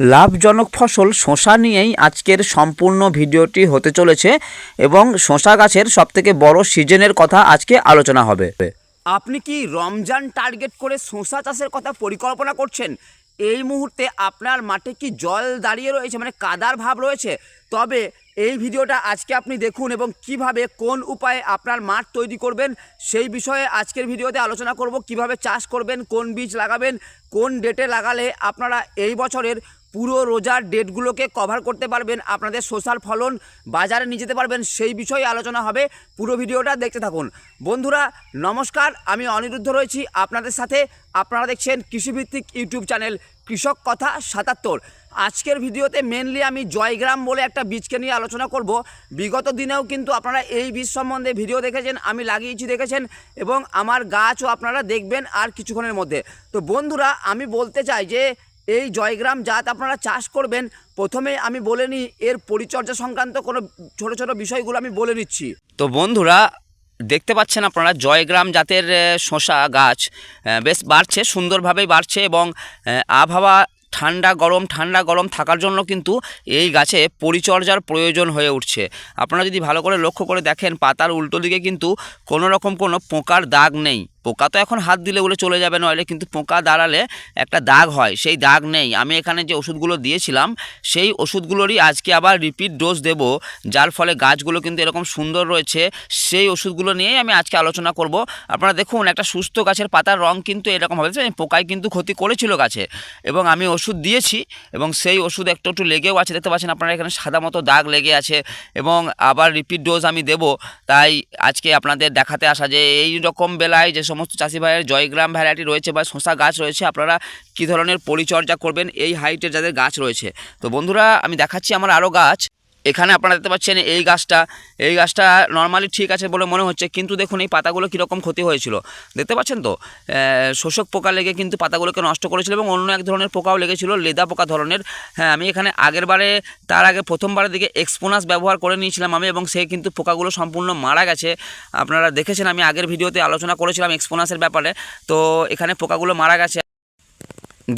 লাভজনক ফসল শশা নিয়েই আজকের সম্পূর্ণ ভিডিওটি হতে চলেছে এবং শশা গাছের সবথেকে বড় সিজনের কথা আজকে আলোচনা হবে। আপনি কি রমজান টার্গেট করে শশা চাষের কথা পরিকল্পনা করছেন? এই মুহূর্তে আপনার মাঠে কি জল দাঁড়িয়ে রয়েছে মানে কাদার ভাব রয়েছে? তবে এই ভিডিওটা আজকে আপনি দেখুন এবং কীভাবে কোন উপায়ে আপনার মাঠ তৈরি করবেন সেই বিষয়ে আজকের ভিডিওতে আলোচনা করব। কীভাবে চাষ করবেন, কোন বীজ লাগাবেন, কোন ডেটে লাগালে আপনারা এই বছরের পুরো রোজার ডেটগুলোকে কভার করতে পারবেন আপনাদের সোশ্যাল ফলন বাজারে নিয়ে যেতে পারবেন, সেই বিষয়ে আলোচনা হবে। পুরো ভিডিওটা দেখতে থাকুন। বন্ধুরা, নমস্কার, আমি অনিরুদ্ধ রয়েছি আপনাদের সাথে। আপনারা দেখছেন কৃষিভিত্তিক ইউটিউব চ্যানেল কৃষক কথা সাতাত্তর। আজকের ভিডিওতে মেনলি আমি জয়গ্রাম বলে একটা বীজকে নিয়ে আলোচনা করব। বিগত দিনেও কিন্তু আপনারা এই বীজ সম্বন্ধে ভিডিও দেখেছেন, আমি লাগিয়েছি দেখেছেন, এবং আমার গাছও আপনারা দেখবেন আর কিছুক্ষণের মধ্যে। তো বন্ধুরা, আমি বলতে চাই যে এই জয়গ্রাম জাত আপনারা চাষ করবেন, প্রথমে আমি বলে নিই, এর পরিচর্যা সংক্রান্ত কোনো ছোট ছোট বিষয়গুলো আমি বলে নিচ্ছি। তো বন্ধুরা, দেখতে পাচ্ছেন আপনারা, জয়গ্রাম জাতের শসা গাছ বেশ বাড়ছে, সুন্দরভাবেই বাড়ছে এবং আবহাওয়া ঠান্ডা গরম ঠান্ডা গরম থাকার জন্য কিন্তু এই গাছে পরিচর্যার প্রয়োজন হয়ে উঠছে। আপনারা যদি ভালো করে লক্ষ্য করে দেখেন, পাতার উল্টো দিকে কিন্তু কোনো রকম কোনো পোকার দাগ নেই। পোকা তো এখন হাত দিলে বলে চলে যাবে নইলে, কিন্তু পোকা দাঁড়ালে একটা দাগ হয়, সেই দাগ নেই। আমি এখানে যে ওষুধগুলো দিয়েছিলাম, সেই ওষুধগুলোরই আজকে আবার রিপিট ডোজ দেব, যার ফলে গাছগুলো কিন্তু এরকম সুন্দর রয়েছে। সেই ওষুধগুলো নিয়েই আমি আজকে আলোচনা করব। আপনারা দেখুন, একটা সুস্থ গাছের পাতার রং কিন্তু এরকম হবে? পোকায় কিন্তু ক্ষতি করেছিল গাছে। এবং আমি ওষুধ দিয়েছি, এবং সেই ওষুধ একটু একটু লেগেও আছে। দেখতে পাচ্ছেন আপনারা এখানে সাদা মতো দাগ লেগে আছে, এবং আবার রিপিট ডোজ আমি দেব। তাই আজকে আপনাদের দেখাতে আসা যে এই রকম বেলায় যে সমস্ত চাষি ভাইয়ের জয়গ্রাম ভ্যারাইটি রয়েছে বা শশা গাছ রয়েছে, আপনারা কী ধরনের পরিচর্যা করবেন? এই হাইটের যাদের গাছ রয়েছে। তো বন্ধুরা, আমি দেখাচ্ছি আমার আরও গাছ। এখানে আপনারা দেখতে পাচ্ছেন এই গাছটা এই গাছটা নর্মালি ঠিক আছে বলে মনে হচ্ছে, কিন্তু দেখুন এই পাতাগুলো কীরকম ক্ষতি হয়েছিল। দেখতে পাচ্ছেন তো? শোষক পোকা লেগে কিন্তু পাতাগুলোকে নষ্ট করেছিল এবং অন্য এক ধরনের পোকাও লেগেছিল, লেদা পোকা ধরনের। হ্যাঁ আমি এখানে আগের বারে, তার আগে প্রথমবারের দিকে এক্সপোনাস ব্যবহার করে নিয়েছিলাম আমি এবং সে কিন্তু পোকাগুলো সম্পূর্ণ মারা গেছে। আপনারা দেখেছেন আমি আগের ভিডিওতে আলোচনা করেছিলাম এক্সপোনাসের ব্যাপারে। তো এখানে পোকাগুলো মারা গেছে।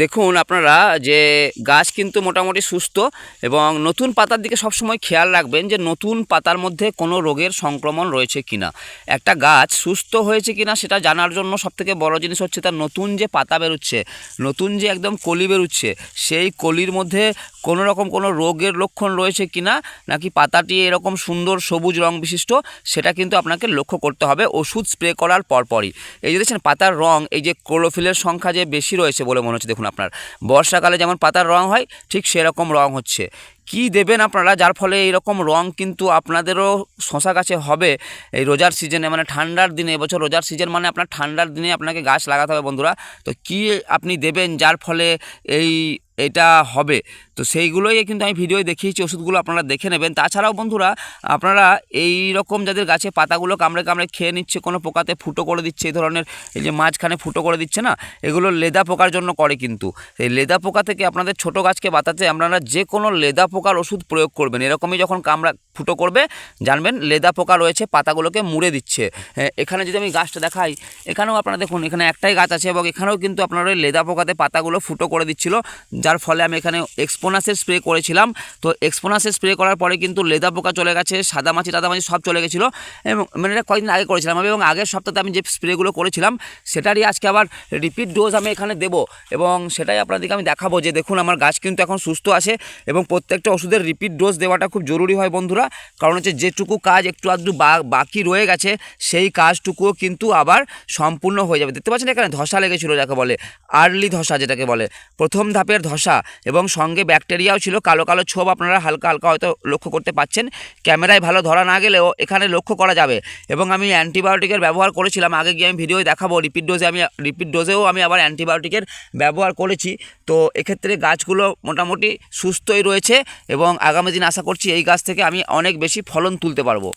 দেখুন আপনারা যে গাছ কিন্তু মোটামুটি সুস্থ এবং নতুন পাতার দিকে সবসময় খেয়াল রাখবেন যে নতুন পাতার মধ্যে কোনো রোগের সংক্রমণ রয়েছে কিনা। একটা গাছ সুস্থ হয়েছে কিনা সেটা জানার জন্য সবথেকে বড় জিনিস হচ্ছে তার নতুন যে পাতা বেরোচ্ছে, নতুন যে একদম কলি বেরোচ্ছে, সেই কলির মধ্যে কোনো রকম কোনো রোগের লক্ষণ রয়েছে কিনা, নাকি পাতাটি এরকম সুন্দর সবুজ রং বিশিষ্ট, সেটা কিন্তু আপনাকে লক্ষ্য করতে হবে। ওষুধ স্প্রে করার পরপরই। এই যে দেখছেন, পাতার রং, এই যে ক্লোরোফিলের সংখ্যা যে বেশি রয়েছে বলে মনে হচ্ছে, দেখুন আপনার। বর্ষাকালে যেমন পাতার রং হয় ঠিক সেরকম রং হচ্ছে। কি দেবেন আপনারা? যার ফলে এইরকম রং কিন্তু আপনাদেরও শশা গাছে হবে। এই রোজার সিজনে মানে ঠান্ডার দিনে এবছর রোজার সিজন মানে আপনার ঠান্ডার দিনে আপনাকে গাছ লাগাতে হবে বন্ধুরা। তো কি আপনি দেবেন যার ফলে এই, এটা হবে? তো সেইগুলোই কিন্তু আমি ভিডিওয় দেখিয়েছি, ওষুধগুলো আপনারা দেখে নেবেন। তাছাড়াও বন্ধুরা, আপনারা এই রকম যাদের গাছে পাতাগুলো কামড়ে কামড়ে খেয়ে নিচ্ছে, কোনো পোকাতে ফুটো করে দিচ্ছে, এই ধরনের এই যে মাঝখানে ফুটো করে দিচ্ছে না, এগুলো লেদা পোকার জন্য করে কিন্তু। এই লেদা পোকা থেকে আপনাদের ছোট গাছকে বাঁচাতে আপনারা যে কোনো লেদা পোকার ওষুধ প্রয়োগ করবেন। এরকমই যখন কামড়া ফুটো করবে, জানবেন লেদা পোকা রয়েছে, পাতাগুলোকে মুড়ে দিচ্ছে। এখানে যদি আমি গাছটা দেখাই, এখানেও আপনারা দেখুন, এখানে একটাই গাছ আছে এবং এখানেও কিন্তু আপনার ওই লেদা পোকাতে পাতাগুলো ফুটো করে দিচ্ছিল, যার ফলে আমি এখানে এক্সপোনাসের স্প্রে করেছিলাম। তো এক্সপোনাসের স্প্রে করার পরে কিন্তু লেদা পোকা চলে গেছে সাদা মাছি টাদা মাছি সব চলে গেছিল। এবং মানে এটা কয়েকদিন আগে করেছিলাম এবং আগের সপ্তাহে আমি যে স্প্রেগুলো করেছিলাম, সেটারই আজকে আবার রিপিট ডোজ আমি এখানে দেবো। এবং সেটাই আপনাদেরকে আমি দেখাবো যে দেখুন, আমার গাছ কিন্তু এখন সুস্থ আছে এবং প্রত্যেকটা ওষুধের রিপিট ডোজ দেওয়াটা খুব জরুরি হয় বন্ধুরা। কারণ হচ্ছে যেটুকু কাজ একটু আধটু বাকি রয়ে গেছে, সেই কাজটুকুও কিন্তু আবার সম্পূর্ণ হয়ে যাবে। দেখতে পাচ্ছেন এখানে ধসা লেগেছিলো যাকে বলে আর্লি ধসা যেটাকে বলে। প্রথম ধাপের ধসা এবং সঙ্গে ব্যাকটেরিয়াও ছিল, কালো কালো ছোপ আপনারা হালকা হালকা হয়তো লক্ষ্য করতে পাচ্ছেন। ক্যামেরায় ভালো ধরা না গেলেও এখানে লক্ষ্য করা যাবে। এবং আমি অ্যান্টিবায়োটিকের ব্যবহার করেছিলাম, আগে গিয়ে আমি ভিডিওয় দেখাবো রিপিট ডোজে আমি রিপিট ডোজেও আমি আবার অ্যান্টিবায়োটিকের ব্যবহার করেছি। তো এক্ষেত্রে গাছগুলো মোটামুটি সুস্থই রয়েছে। এবং আগামী দিন আশা করছি এই গাছ থেকে আমি অনেক বেশি ফলন তুলতে পারব।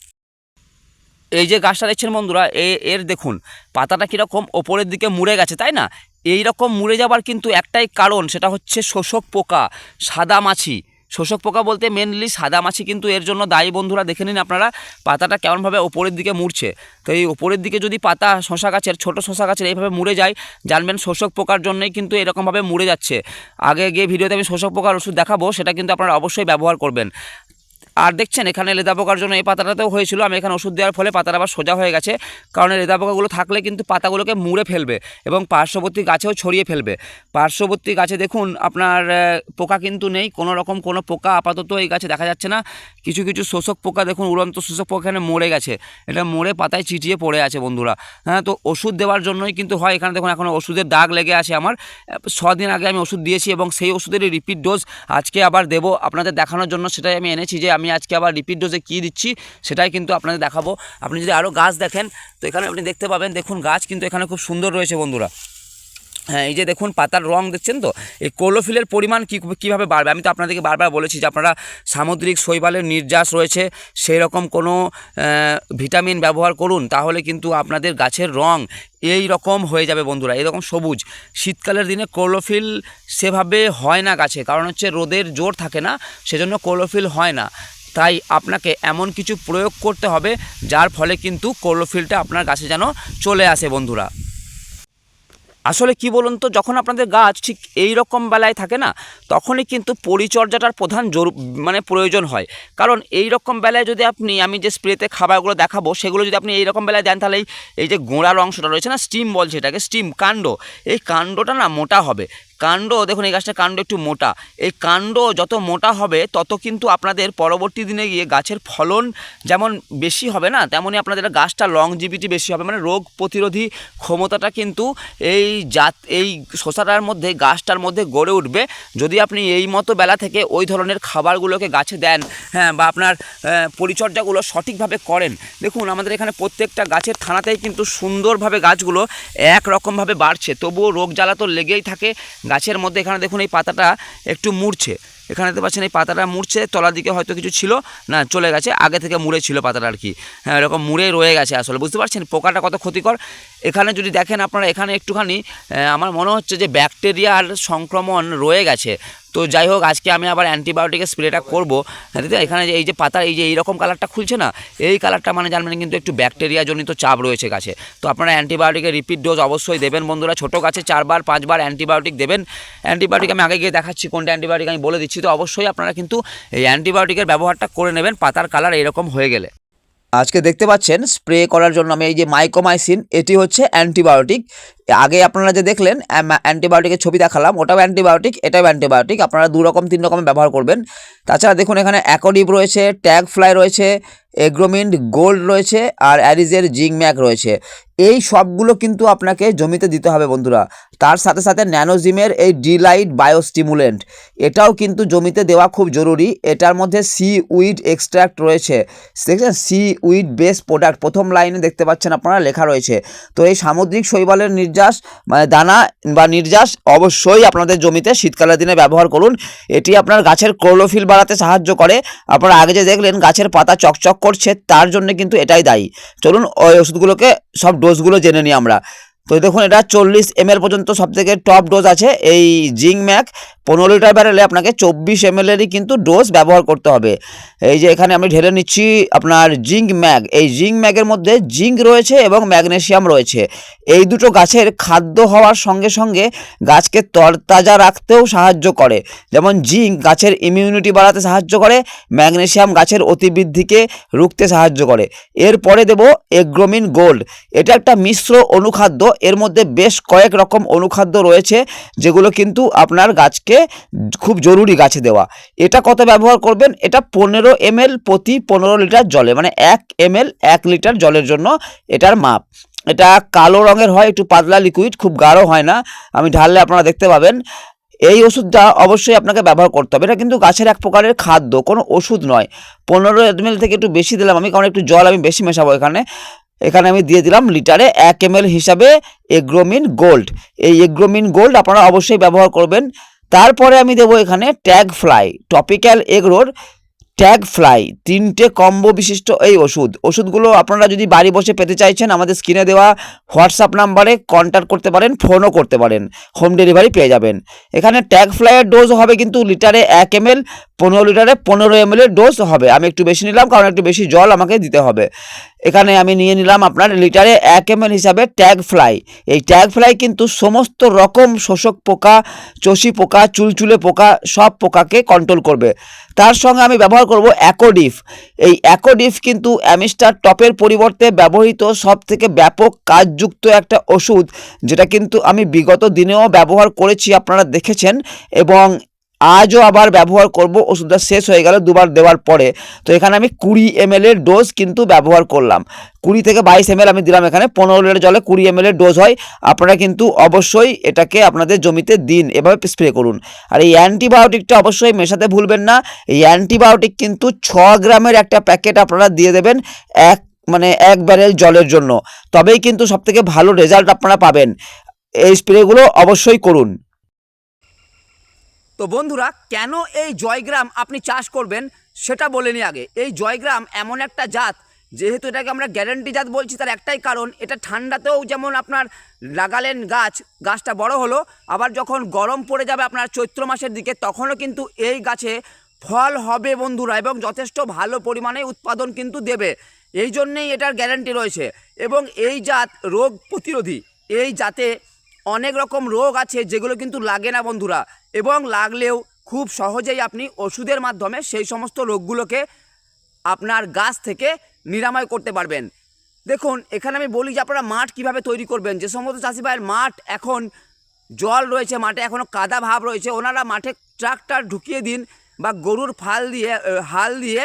এই যে গাছটা দেখছেন বন্ধুরা, এ, এর দেখুন, পাতাটা কীরকম ওপরের দিকে মুড়ে গেছে, তাই না? এই রকম মুড়ে যাবার কিন্তু একটাই কারণ, সেটা হচ্ছে শোষক পোকা, সাদা মাছি। শোষক পোকা বলতে মেনলি সাদা মাছি কিন্তু এর জন্য দায়ী বন্ধুরা দেখে নিন আপনারা। পাতাটা কেমনভাবে ওপরের দিকে মুড়ছে। তো এই ওপরের দিকে যদি পাতা শশা গাছের, ছোটো শশা গাছের এইভাবে মুড়ে যায়, জানবেন শোষক পোকার জন্যই কিন্তু এরকমভাবে মুড়ে যাচ্ছে। আগে গিয়ে ভিডিওতে আমি শোষক পোকার ওষুধ দেখাবো, সেটা কিন্তু আপনারা অবশ্যই ব্যবহার করবেন। আর দেখছেন, এখানে লেদা পোকার জন্য এই পাতাটাতেও হয়েছিল। আমি এখানে ওষুধ দেওয়ার ফলে পাতাটা আবার সোজা হয়ে গেছে। কারণ লেদা পোকাগুলো থাকলে কিন্তু পাতাগুলোকে মুড়ে ফেলবে এবং পার্শ্ববর্তী গাছেও ছড়িয়ে ফেলবে। পার্শ্ববর্তী গাছে দেখুন, আপনার পোকা কিন্তু নেই। কোনো রকম কোনো পোকা আপাতত এই গাছে দেখা যাচ্ছে না। কিছু কিছু শোষক পোকা দেখুন, উড়ন্ত শোষক পোকা এখানে মরে গেছে। এটা মরে পাতায় চিটিয়ে পড়ে আছে বন্ধুরা। হ্যাঁ তো ওষুধ দেওয়ার জন্যই কিন্তু হয়। এখানে দেখুন, এখন ওষুধের দাগ লেগে আছে আমার। ছদিন আগে আমি ওষুধ দিয়েছি এবং সেই ওষুধেরই রিপিট ডোজ আজকে আবার দেবো। আপনাদের দেখানোর জন্য সেটাই আমি এনেছি যে আমি আজকে আবার রিপিট ডোজে কী দিচ্ছি, সেটাই কিন্তু আপনাদের দেখাবো। আপনি যদি আরও গাছ দেখেন, তো এখানে আপনি দেখতে পাবেন, দেখুন গাছ কিন্তু এখানে খুব সুন্দর রয়েছে বন্ধুরা। হ্যাঁ এই যে দেখুন পাতার রং দেখছেন তো, এই কোলোফিলের পরিমাণ কী, কীভাবে বাড়বে? আমি তো আপনাদেরকে বারবার বলেছি যে আপনারা সামুদ্রিক শৈবালের নির্যাস রয়েছে সেই রকম কোনো ভিটামিন ব্যবহার করুন, তাহলে কিন্তু আপনাদের গাছের রং এই রকম হয়ে যাবে বন্ধুরা। এরকম সবুজ। শীতকালের দিনে ক্লোরোফিল সেভাবে হয় না গাছে, কারণ হচ্ছে রোদের জোর থাকে না, সেজন্য ক্লোরোফিল হয় না। তাই আপনাকে এমন কিছু প্রয়োগ করতে হবে, যার ফলে কিন্তু ক্লোরোফিলটা আপনার গাছে যেন চলে আসে বন্ধুরা। আসলে কি বলুন তো, যখন আপনাদের গাছ ঠিক এই রকম বেলায় থাকে না, তখনই কিন্তু পরিচর্যাটার প্রধান জরু মানে প্রয়োজন হয়। কারণ এই রকম বেলায় যদি আপনি, আমি যে স্প্রেতে খাবারগুলো দেখাবো, সেগুলো যদি আপনি এই রকম বেলায় দেন, তাহলে এই- যে গোড়ার অংশটা রয়েছে না, স্টিম বলছে এটাকে স্টিম কাণ্ড, এই কাণ্ডটা না মোটা হবে। কাণ্ড, দেখুন এই গাছটার কাণ্ড একটু মোটা। এই কাণ্ড যত মোটা হবে, তত কিন্তু আপনাদের পরবর্তী দিনে গিয়ে গাছের ফলন যেমন বেশি হবে না, তেমনই আপনাদের গাছটা লংজিভিটি বেশি হবে। মানে রোগ প্রতিরোধী ক্ষমতাটা কিন্তু এই জাত, এই শসাটার মধ্যে, গাছটার মধ্যে গড়ে উঠবে। যদি আপনি এই মতো বেলা থেকে ওই ধরনের খাবারগুলোকে গাছে দেন হ্যাঁ বা আপনার পরিচর্যাগুলো সঠিকভাবে করেন, দেখুন আমাদের এখানে প্রত্যেকটা গাছের থানাতেই কিন্তু সুন্দরভাবে গাছগুলো একরকমভাবে বাড়ছে। তবুও রোগ জ্বালা তো লেগেই থাকে গাছের মধ্যে এখানে দেখুন এই পাতাটা একটু মুড়ছে। এখানে দেখতে পাচ্ছেন এই পাতাটা মুড়ছে, তলার দিকে হয়তো কিছু ছিল, না, চলে গেছে, আগে থেকে মুড়ে ছিল পাতাটা আর কি। হ্যাঁ এরকম মুড়ে রয়ে গেছে আসলে, বুঝতে পারছেন? পোকাটা কত ক্ষতিকর। এখানে যদি দেখেন আপনারা, এখানে একটুখানি আমার মনে হচ্ছে যে ব্যাকটেরিয়ার সংক্রমণ রয়ে গেছে। তো যাই হোক, আজকে আমি আবার অ্যান্টিবায়োটিকের স্প্রেটা করব। এখানে যে এই যে পাতা এই যে এইরকম কালারটা খুলছে না, এই কালারটা মানে জানবেন কিন্তু একটু ব্যাকটেরিয়া জনিত চাপ রয়েছে গাছে। তো আপনারা অ্যান্টিবায়োটিকের রিপিট ডোজ অবশ্যই দেবেন বন্ধুরা। ছোটো গাছে চারবার, পাঁচবার অ্যান্টিবায়োটিক দেবেন। অ্যান্টিবায়োটিক আমি আগে গিয়ে দেখাচ্ছি কোনটা অ্যান্টিবায়োটিক আমি বলে দিচ্ছি। তো অবশ্যই আপনারা কিন্তু এই অ্যান্টিবায়োটিকের ব্যবহারটা করে নেবেন, পাতার কালার এরকম হয়ে গেলে। আজকে দেখতে পাচ্ছেন স্প্রে করার জন্য আমি এই যে মাইকোমাইসিন এটি হচ্ছে অ্যান্টিবায়োটিক আগে আপনারা যে দেখলেন অ্যান্টিবায়োটিকের ছবি দেখালাম, ওটাও অ্যান্টিবায়োটিক এটাও অ্যান্টিবায়োটিক আপনারা দু রকম, তিন রকম ব্যবহার করবেন। তাছাড়া দেখুন এখানে অ্যাকোডিপ রয়েছে, ট্যাগ ফ্লাই রয়েছে, এগ্রোমিন্ট গোল্ড রয়েছে আর অ্যারিজের জিংম্যাক রয়েছে। এই সবগুলো কিন্তু আপনাকে জমিতে দিতে হবে বন্ধুরা। তার সাথে সাথে ন্যানোজিমের এই ডিলাইট বায়োস্টিমুলেন্ট, এটাও কিন্তু জমিতে দেওয়া খুব জরুরি। এটার মধ্যে সি উইড এক্সট্র্যাক্ট রয়েছে। দেখছেন সি উইড বেস প্রোডাক্ট, প্রথম লাইনে দেখতে পাচ্ছেন আপনারা, লেখা রয়েছে। তো এই সামুদ্রিক শৈবালের নির্যাস মানে দানা বা নির্যাস অবশ্যই আপনাদের জমিতে শীতকালের দিনে ব্যবহার করুন। এটি আপনার গাছের ক্লোরোফিল বাড়াতে সাহায্য করে। আপনারা আগে যে দেখলেন, গাছের পাতা চকচক করছে, তার জন্য কিন্তু এটাই দায়ী। চলুন, ওই ওষুধগুলোকে সব ডোজগুলো জেনে নিই আমরা। তো দেখুন, এটা চল্লিশ এম পর্যন্ত সব থেকে টপ ডোজ আছে, এই জিঙ্ক ম্যাক পনেরো লিটার ব্যারেলে আপনাকে চব্বিশ এম কিন্তু ডোজ ব্যবহার করতে হবে। এই যে এখানে আমি ঢেলে নিচ্ছি আপনার জিঙ্ক ম্যাগ এই জিঙ্ক ম্যাগের মধ্যে জিঙ্ক রয়েছে এবং ম্যাগনেসিয়াম রয়েছে। এই দুটো গাছের খাদ্য হওয়ার সঙ্গে সঙ্গে গাছকে তরতাজা রাখতেও সাহায্য করে। যেমন জিঙ্ক গাছের ইমিউনিটি বাড়াতে সাহায্য করে ম্যাগনেসিয়াম গাছের অতিবৃদ্ধিকে রুখতে সাহায্য করে। এরপরে দেব এগ্রোমিন গোল্ড। এটা একটা মিশ্র অনুখাদ্য। এর মধ্যে বেশ কয়েক রকম অনুখাদ্য রয়েছে, যেগুলো কিন্তু আপনার গাছকে খুব জরুরি গাছে দেওয়া। এটা কত ব্যবহার করবেন? এটা পনেরো এম প্রতি পনেরো লিটার জলে মানে এক এম এক লিটার জলের জন্য এটার মাপ। এটা কালো রঙের হয়, একটু পাতলা লিকুইড খুব গাঢ় হয় না। আমি ঢাললে আপনারা দেখতে পাবেন। এই ওষুধটা অবশ্যই আপনাকে ব্যবহার করতে হবে। এটা কিন্তু গাছের এক প্রকারের খাদ্য, কোনো ওষুধ নয়। পনেরো এম থেকে একটু বেশি দিলাম আমি, কারণ একটু জল আমি বেশি মেশাবো এখানে। এখানে আমি দিয়ে দিলাম লিটারে এক এম হিসাবে এগ্রোমিন গোল্ড। এই এগ্রোমিন গোল্ড আপনারা অবশ্যই ব্যবহার করবেন। তারপরে আমি দেবো এখানে ট্যাগ ফ্লাই টপিক্যাল এগরোর ট্যাগ ফ্লাই তিনটে কম্বো বিশিষ্ট এই ওষুধ। ওষুধগুলো আপনারা যদি বাড়ি বসে পেতে চাইছেন, আমাদের স্ক্রিনে দেওয়া হোয়াটসঅ্যাপ নাম্বারে কন্ট্যাক্ট করতে পারেন ফোনও করতে পারেন হোম ডেলিভারি পেয়ে যাবেন। এখানে ট্যাগ ফ্লাইয়ের ডোজ হবে কিন্তু লিটারে এক এম এল পনেরো লিটারে পনেরো এম এর ডোজ হবে। আমি একটু বেশি নিলাম, কারণ একটু বেশি জল আমাকে দিতে হবে। এখানে আমি নিয়ে নিলাম আপনার লিটারে এক এম হিসাবে ট্যাগ ফ্লাই এই ট্যাগ ফ্লাই কিন্তু সমস্ত রকম শোষক পোকা, চষি পোকা, চুলচুলে পোকা, সব পোকাকে কন্ট্রোল করবে। তার সঙ্গে আমি ব্যবহার করব অ্যাকোডিফ এই অ্যাকোডিফ কিন্তু অ্যামিস্টার টপের পরিবর্তে ব্যবহৃত সব থেকে ব্যাপক কাজযুক্ত একটা ওষুধ, যেটা কিন্তু আমি বিগত দিনেও ব্যবহার করেছি, আপনারা দেখেছেন। এবং আজও আবার ব্যবহার করব, ওষুধটা শেষ হয়ে গেল, দুবার দেওয়ার পরে। তো এখানে আমি কুড়ি এম এর ডোজ কিন্তু ব্যবহার করলাম। কুড়ি থেকে বাইশ এম আমি দিলাম এখানে, পনেরো লিটার জলে কুড়ি এম এর ডোজ হয়। আপনারা কিন্তু অবশ্যই এটাকে আপনাদের জমিতে দিন, এভাবে স্প্রে করুন। আর এই অ্যান্টিবায়োটিকটা অবশ্যই মেশাতে ভুলবেন না। এই অ্যান্টিবায়োটিক কিন্তু ছ গ্রামের একটা প্যাকেট আপনারা দিয়ে দেবেন এক মানে এক ব্যারেল জলের জন্য। তবেই কিন্তু সবথেকে ভালো রেজাল্ট আপনারা পাবেন। এই স্প্রেগুলো অবশ্যই করুন। তো বন্ধুরা, কেন এই জয়গ্রাম আপনি চাষ করবেন সেটা বলে নিই আগে। এই জয়গ্রাম এমন একটা জাত, যেহেতু এটাকে আমরা গ্যারেন্টি জাত বলছি, তার একটাই কারণ, এটা ঠান্ডাতেও যেমন আপনার লাগালেন গাছ, গাছটা বড় হলো, আবার যখন গরম পড়ে যাবে আপনার চৈত্র মাসের দিকে, তখনও কিন্তু এই গাছে ফল হবে বন্ধুরা, এবং যথেষ্ট ভালো পরিমাণে উৎপাদন কিন্তু দেবে। এই জন্যেই এটার গ্যারেন্টি রয়েছে। এবং এই জাত রোগ প্রতিরোধী। এই জাতে অনেক রকম রোগ আছে যেগুলো কিন্তু লাগে না বন্ধুরা। এবং লাগলেও খুব সহজেই আপনি ওষুধের মাধ্যমে সেই সমস্ত রোগগুলোকে আপনার গাছ থেকে নিরাময় করতে পারবেন। দেখুন, এখানে আমি বলি যে আপনারা মাঠ কীভাবে তৈরি করবেন। যে সমস্ত চাষি ভাইয়ের মাঠ এখন জল রয়েছে, মাঠে এখনও কাদা ভাব রয়েছে, ওনারা মাঠে ট্রাক্টর ঢুকিয়ে দিন বা গরুর ফাল দিয়ে হাল দিয়ে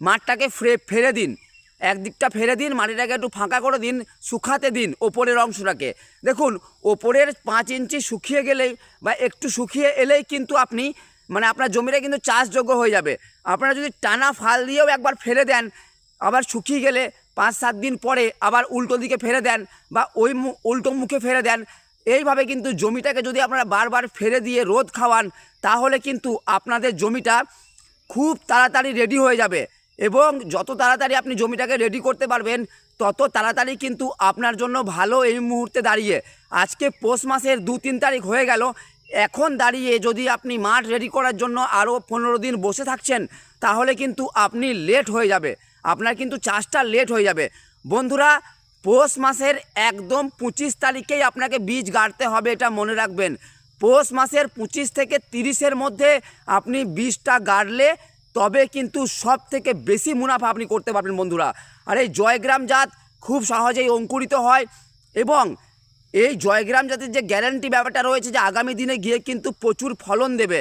মাঠটাকে ফ্রে, ফেলে দিন। একদিকটা ফেলে দিন, মাটিটাকে একটু ফাঁকা করে দিন, শুকাতে দিন ওপরের অংশটাকে। দেখুন, ওপরের পাঁচ ইঞ্চি শুকিয়ে গেলেই বা একটু শুকিয়ে এলেই কিন্তু আপনি মানে আপনার জমিটা কিন্তু চাষযোগ্য হয়ে যাবে। আপনারা যদি টানা ফাল দিয়েও একবার ফেলে দেন, আবার শুকিয়ে গেলে পাঁচ সাত দিন পরে আবার উল্টো দিকে ফেলে দেন বা ওই উল্টো মুখে ফেলে দেন, এইভাবে কিন্তু জমিটাকে যদি আপনারা বারবার ফেলে দিয়ে রোদ খাওয়ান, তাহলে কিন্তু আপনাদের জমিটা খুব তাড়াতাড়ি রেডি হয়ে যাবে। এবং যত তাড়াতাড়ি আপনি জমিটাকে রেডি করতে পারবেন, তত তাড়াতাড়ি কিন্তু আপনার জন্য ভালো এই মুহূর্তে দাঁড়িয়ে। আজকে পৌষ মাসের দু তিন তারিখ হয়ে গেল। এখন দাঁড়িয়ে যদি আপনি মাঠ রেডি করার জন্য আরও পনেরো দিন বসে থাকছেন, তাহলে কিন্তু আপনি লেট হয়ে যাবে। আপনার কিন্তু চাষটা লেট হয়ে যাবে। বন্ধুরা, পৌষ মাসের একদম পঁচিশ তারিখেই আপনাকে বীজ গাড়তে হবে এটা মনে রাখবেন। পৌষ মাসের পঁচিশ থেকে তিরিশের মধ্যে আপনি বীজটা গাড়লে তবে কিন্তু সব থেকে বেশি মুনাফা আপনি করতে পারবেন বন্ধুরা। আর এই জয়গ্রাম জাত খুব সহজেই অঙ্কুরিত হয় এবং এই জয়গ্রাম জাতের যে গ্যারান্টি ব্যাপারটা রয়েছে যে আগামী দিনে গিয়ে কিন্তু প্রচুর ফলন দেবে।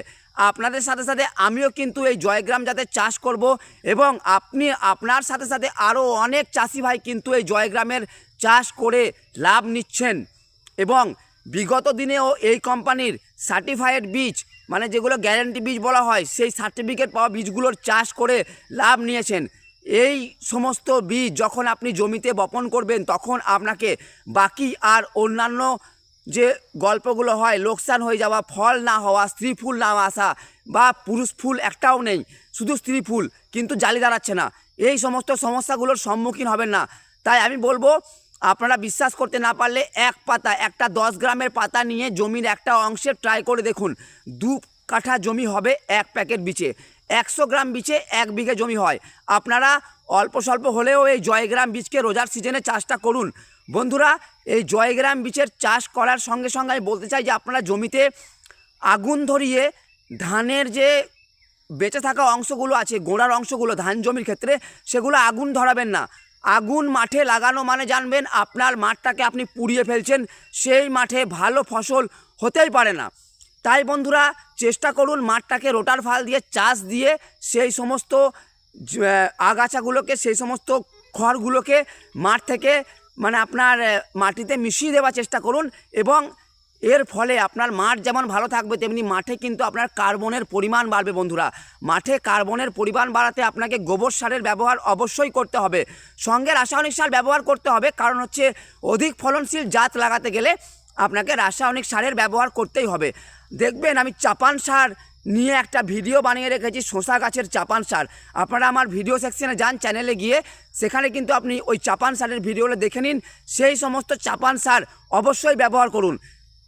আপনাদের সাথে সাথে আমিও কিন্তু এই জয়গ্রাম জাতের চাষ করব এবং আপনি আপনার সাথে সাথে আরও অনেক চাষি ভাই কিন্তু এই জয়গ্রামের চাষ করে লাভ নিচ্ছেন। এবং বিগত দিনেও এই কোম্পানির সার্টিফাইড বীজ মানে যেগুলো গ্যারান্টি বীজ বলা হয়, সেই সার্টিফিকেট পাওয়া বীজগুলোর চাষ করে লাভ নিয়েছেন। এই সমস্ত বীজ যখন আপনি জমিতে বপন করবেন, তখন আপনাকে বাকি আর অন্যান্য যে গল্পগুলো হয়, লোকসান হয়ে যাওয়া, ফল না হওয়া, স্ত্রী ফুল না আসা বা পুরুষ ফুল একটাও নেই, শুধু স্ত্রী ফুল, কিন্তু জালি দাঁড়াচ্ছে না। এই সমস্ত সমস্যাগুলোর সম্মুখীন হবেন না। তাই আমি বলব আপনারা বিশ্বাস করতে না পারলে এক পাতা, একটা দশ গ্রামের পাতা নিয়ে জমির একটা অংশে ট্রাই করে দেখুন। দু কাঠা জমি হবে এক প্যাকেট বিচে। একশো গ্রাম বিচে এক বিঘে জমি হয়। আপনারা অল্প স্বল্প হলেও এই জয়গ্রাম বীজকে রোজার সিজনে চাষটা করুন। বন্ধুরা, এই জয়গ্রাম বীজের চাষ করার সঙ্গে সঙ্গে আমি বলতে চাই যে আপনারা জমিতে আগুন ধরিয়ে ধানের যে বেঁচে থাকা অংশগুলো আছে, গোড়ার অংশগুলো, ধান জমির ক্ষেত্রে, সেগুলো আগুন ধরাবেন না। আগুন মাঠে লাগানো মানে জানবেন আপনার মাঠটাকে আপনি পুড়িয়ে ফেলছেন, সেই মাঠে ভালো ফসল হতেই পারে না। তাই বন্ধুরা, চেষ্টা করুন মাঠটাকে রোটার ফাল দিয়ে, চাষ দিয়ে সেই সমস্ত আগাছাগুলোকে, সেই সমস্ত খড়গুলোকে মাঠ থেকে মানে আপনার মাটিতে মিশিয়ে দেওয়ার চেষ্টা করুন এবং এর ফলে আপনার মাঠ যেমন ভালো থাকবে, তেমনি মাঠে কিন্তু আপনার কার্বনের পরিমাণ বাড়বে বন্ধুরা। মাঠে কার্বনের পরিমাণ বাড়াতে আপনাকে গোবর সারের ব্যবহার অবশ্যই করতে হবে। সঙ্গে রাসায়নিক সার ব্যবহার করতে হবে, কারণ হচ্ছে অধিক ফলনশীল জাত লাগাতে গেলে আপনাকে রাসায়নিক সারের ব্যবহার করতেই হবে। দেখবেন আমি চাপান সার নিয়ে একটা ভিডিও বানিয়ে রেখেছি শশা গাছের চাপান সার। আপনারা আমার ভিডিও সেকশনে যান, চ্যানেলে গিয়ে সেখানে কিন্তু আপনি ওই চাপান সারের ভিডিওটা দেখে নিন। সেই সমস্ত চাপান সার অবশ্যই ব্যবহার করুন।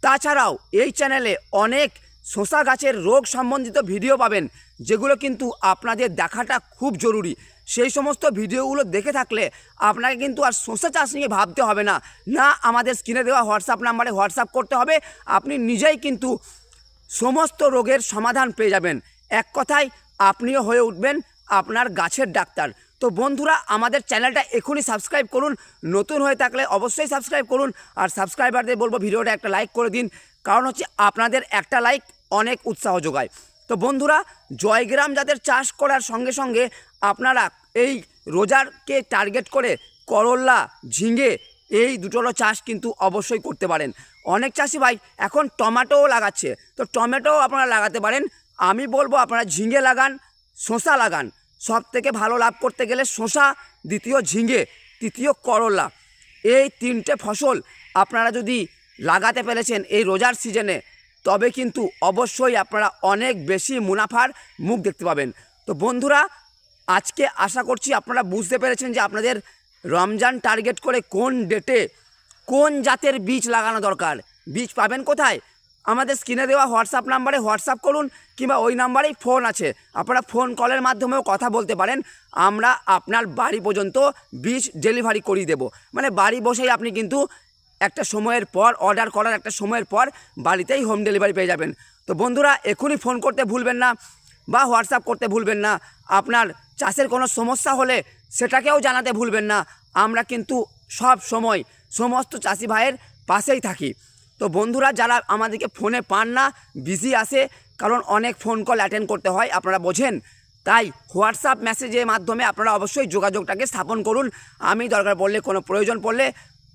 তাছাড়াও এই চ্যানেলে অনেক শশা গাছের রোগ সম্বন্ধিত ভিডিও পাবেন, যেগুলো কিন্তু আপনাদের দেখাটা খুব জরুরি। সেই সমস্ত ভিডিওগুলো দেখে থাকলে আপনাকে কিন্তু আর শসা চাষ নিয়ে ভাবতে হবে না। না আমাদের স্ক্রিনে দেওয়া হোয়াটসঅ্যাপ নাম্বারে হোয়াটসঅ্যাপ করতে হবে, আপনি নিজেই কিন্তু সমস্ত রোগের সমাধান পেয়ে যাবেন। এক কথায়, আপনিও হয়ে উঠবেন আপনার গাছের ডাক্তার। তো বন্ধুরা, আমাদের চ্যানেলটা এখনই সাবস্ক্রাইব করুন। নতুন হয়ে থাকলে অবশ্যই সাবস্ক্রাইব করুন। আর সাবস্ক্রাইবারদের বলব, ভিডিওটা একটা লাইক করে দিন। কারণ হচ্ছে, আপনাদের একটা লাইক অনেক উৎসাহ যোগায়। তো বন্ধুরা, জয়গ্রাম যাদের চাষ করার সঙ্গে সঙ্গে আপনারা এই রোজারকে টার্গেট করে করল্লা ঝিঙে, এই দুটোরও চাষ কিন্তু অবশ্যই করতে পারেন। অনেক চাষি ভাই এখন টমেটোও লাগাচ্ছে। তো টমেটোও আপনারা লাগাতে পারেন। আমি বলব, আপনারা ঝিঙে লাগান, শসা লাগান। সব থেকে ভালো লাভ করতে গেলে শসা, দ্বিতীয় ঝিঙে, তৃতীয় করলা। এই তিনটে ফসল আপনারা যদি লাগাতে পেরেছেন এই রোজার সিজনে, তবে কিন্তু অবশ্যই আপনারা অনেক বেশি মুনাফার মুখ দেখতে পাবেন। তো বন্ধুরা, আজকে আশা করছি আপনারা বুঝতে পেরেছেন যে আপনাদের রমজান টার্গেট করে কোন ডেটে কোন জাতের বীজ লাগানো দরকার। বীজ পাবেন কোথায়? আমাদের স্ক্রিনে দেওয়া হোয়াটসঅ্যাপ নাম্বারে হোয়াটসঅ্যাপ করুন কিংবা ওই নাম্বারেই ফোন আছে। আপনারা ফোন কলের মাধ্যমেও কথা বলতে পারেন। আমরা আপনার বাড়ি পর্যন্ত বীজ ডেলিভারি করিয়ে দেব। মানে বাড়ি বসেই আপনি কিন্তু একটা সময়ের পর, অর্ডার করার একটা সময়ের পর বাড়িতেই হোম ডেলিভারি পেয়ে যাবেন। তো বন্ধুরা এখনই ফোন করতে ভুলবেন না বা হোয়াটসঅ্যাপ করতে ভুলবেন না। আপনার চাষের কোনো সমস্যা হলে সেটাকেও জানাতে ভুলবেন না। আমরা কিন্তু সব সময় সমস্ত চাষি ভাইয়ের পাশেই থাকি। তো বন্ধুরা, যারা আমাদেরকে ফোনে পান না বিজি আসে কারণ অনেক ফোন কল অ্যাটেন্ড করতে হয়, আপনারা বোঝেন। তাই হোয়াটসঅ্যাপ মেসেজের মাধ্যমে আপনারা অবশ্যই যোগাযোগটাকে স্থাপন করুন। আমি দরকার পড়লে, কোনো প্রয়োজন পড়লে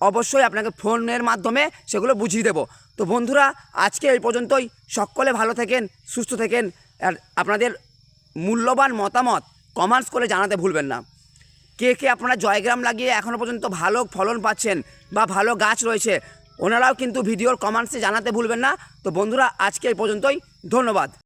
অবশ্যই আপনাকে ফোনের মাধ্যমে সেগুলো বুঝিয়ে দেবো। তো বন্ধুরা, আজকে এই পর্যন্তই। সকলে ভালো থাকেন, সুস্থ থাকেন, আর আপনাদের মূল্যবান মতামত কমেন্টস করে জানাতে ভুলবেন না। কে কে আপনারা জয়গ্রাম লাগিয়ে এখনও পর্যন্ত ভালো ফলন পাচ্ছেন বা ভালো গাছ রয়েছে ওনারাও কিন্তু ভিডিওর কমেন্টসে জানাতে ভুলবেন না। তো বন্ধুরা আজকে এই পর্যন্তই। ধন্যবাদ।